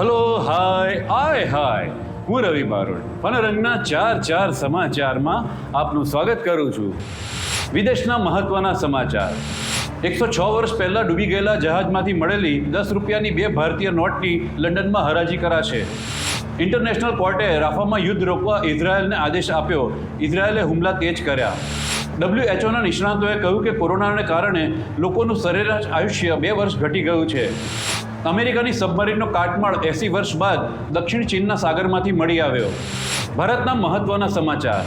Hello, હાય, આય, હાય. હું રવિ બારોટ પનરંગના ચાર ચાર સમાચારમાં આપનું સ્વાગત કરું છું. વિદેશના મહત્વના સમાચાર. એકસો છ વર્ષ પહેલાં ડૂબી ગયેલા જહાજમાંથી મળેલી દસ રૂપિયાની બે ભારતીય નોટની લંડનમાં હરાજી કરાશે. ઇન્ટરનેશનલ કોર્ટે રાફામાં યુદ્ધ રોકવા ઇઝરાયેલને આદેશ આપ્યો. ઇઝરાયેલે હુમલા તેજ કર્યા. ડબ્લ્યુએચઓના નિષ્ણાતોએ કહ્યું કે કોરોનાને કારણે લોકોનું સરેરાશ આયુષ્ય બે વર્ષ ઘટી ગયું છે. અમેરિકાની સબમરીનનો કાટમાળ એસી વર્ષ બાદ દક્ષિણ ચીનના સાગરમાંથી મળી આવ્યો. ભારતના મહત્વના સમાચાર.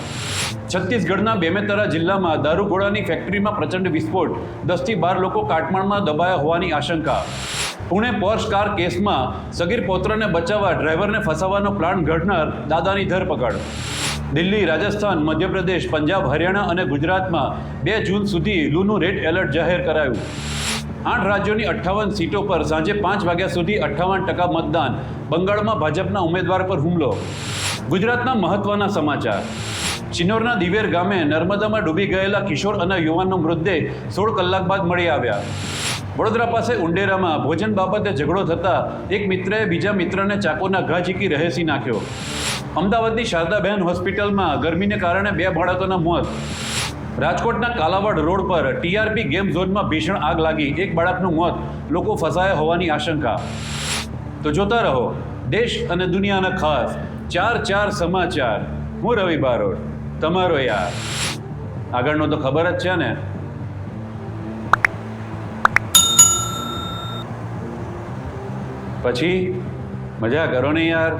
છત્તીસગઢના બેમેતરા જિલ્લામાં દારૂગોળાની ફેક્ટરીમાં પ્રચંડ વિસ્ફોટ, દસથી બાર લોકો કાટમાળમાં દબાયા હોવાની આશંકા. પુણે પોર્શ કાર કેસમાં સગીર પૌત્રને બચાવવા ડ્રાઈવરને ફસાવવાનો પ્લાન ઘડનાર દાદાની ધરપકડ. દિલ્હી, રાજસ્થાન, મધ્યપ્રદેશ, પંજાબ, હરિયાણા અને ગુજરાતમાં બે જૂન સુધી લૂનું રેડ એલર્ટ જાહેર કરાયું. આઠ રાજ્યોની અઠ્ઠાવન સીટો પર સાંજે પાંચ વાગ્યા સુધી અઠ્ઠાવન ટકા મતદાન, બંગાળમાં ભાજપના ઉમેદવાર પર હુમલો. ગુજરાતના મહત્વના સમાચાર. ચિનોરના દિવેર ગામે નર્મદામાં ડૂબી ગયેલા કિશોર અને યુવાનનો મૃતદેહ સોળ કલાક બાદ મળી આવ્યા. વડોદરા પાસે ઉંડેરામાં ભોજન બાબતે ઝઘડો થતાં એક મિત્રએ બીજા મિત્રને ચાકુના ઘા ઝીકી રહેસી નાખ્યો. અમદાવાદની શારદાબહેન હોસ્પિટલમાં ગરમીને કારણે બે બાળકોના મોત. રાજકોટના કાલાવડ રોડ પર ટીઆરપી ગેમ ઝોનમાં ભીષણ આગ લાગી. એક બાળકનું મોત લોકો ફસાયા હોવાની આશંકા. તો જોતા રહો, દેશ અને દુનિયાના ખાસ ચાર ચાર સમાચાર. હું રવિ બારોડ તમારો યાર. આગળનો તો ખબર જ છે ને. પછી? મજા કરો ને યાર.